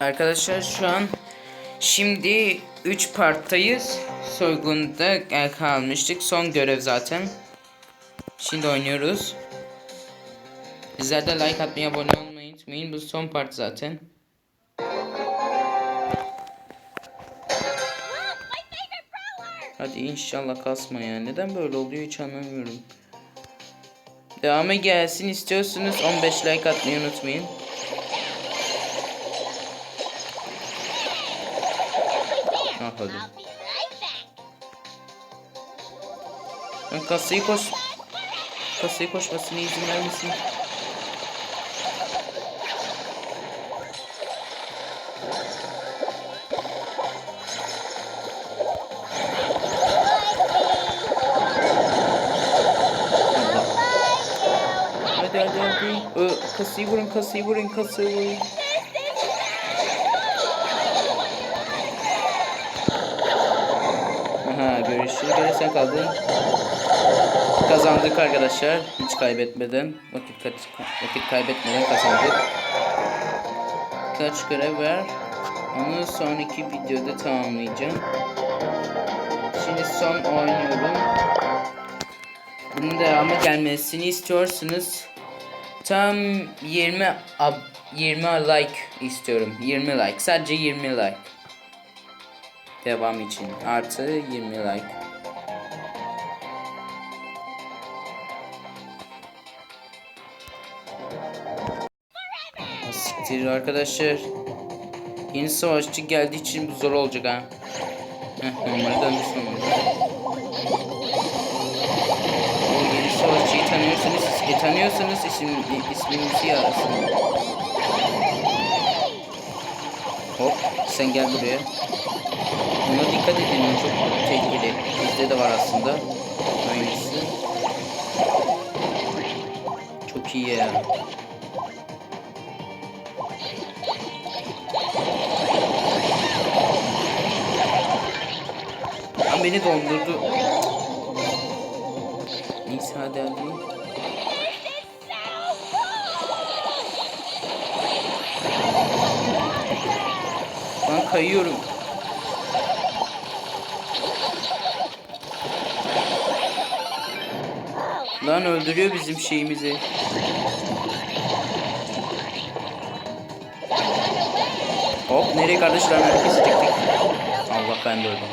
Arkadaşlar şu an şimdi 3 parttayız. Soygunda kalmıştık. Son görev zaten. Şimdi oynuyoruz. Sizler de like atmayı, abone olmayı unutmayın. Bu son part zaten. Hadi inşallah kasma ya. Neden böyle oluyor hiç anlamıyorum. Devamı gelsin istiyorsunuz 15 like atmayı unutmayın. Ah hadi. I'll be right back. Ben kasayı koş. Kasayı koşmasına izin vermesin. Allah. Hadi hadi hadi. Ö, kasayı vurun kasayı vurun kasayı vurun. Gene sen kaldın. Kazandık arkadaşlar. Hiç kaybetmeden. Vakit, vakit kaybetmeden kazandık. Kaç görev var? Onu sonraki videoda tamamlayacağım. Şimdi son oynuyorum. Bunun devamı gelmesini istiyorsunuz. Tam 20 ab 20 like istiyorum. 20 like. Sadece 20 like. Devam için. Artı 20 like. Siktir arkadaşlar. Yeni savaşçı geldiği için zor olacak ha. Heh, normali dönmüşsün O yeni savaşçıyı tanıyorsunuz. E, tanıyorsanız isim, isminizi yazın. Hop sen gel buraya. Buna dikkat edin çok tehlikeli. Bizde de var aslında. Aynısı. Çok iyi ya. Lan beni dondurdu. Neyse hadi hadi. Ben kayıyorum. Lan öldürüyor bizim şeyimizi. Hop nereye kardeşler herkesi tek tek. Allah ben de öldüm.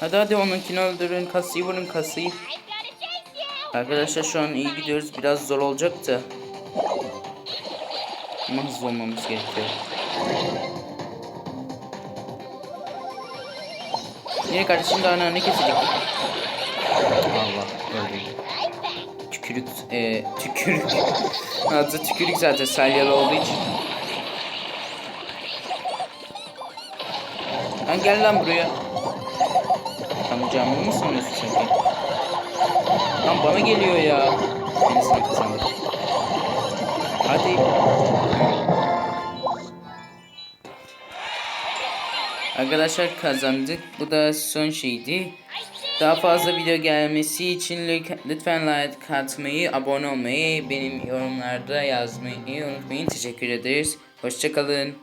Hadi hadi onunkini öldürün kasayı vurun kasayı. Arkadaşlar şu an iyi gidiyoruz biraz zor olacak da. Ama hızlı olmamız gerekiyor. Niye kardeşim daha ne kesecek? Allah öldü. Tükürük, e, tükürük. Adı tükürük zaten salyalı olduğu için. Lan gel lan buraya. Tanıyacağımı mı sanıyorsun sen ki? Lan bana geliyor ya. Beni sen kazandık. Arkadaşlar kazandık. Bu da son şeydi. Daha fazla video gelmesi için lü- lütfen like atmayı, abone olmayı, benim yorumlarda yazmayı unutmayın. Teşekkür ederiz. Hoşçakalın.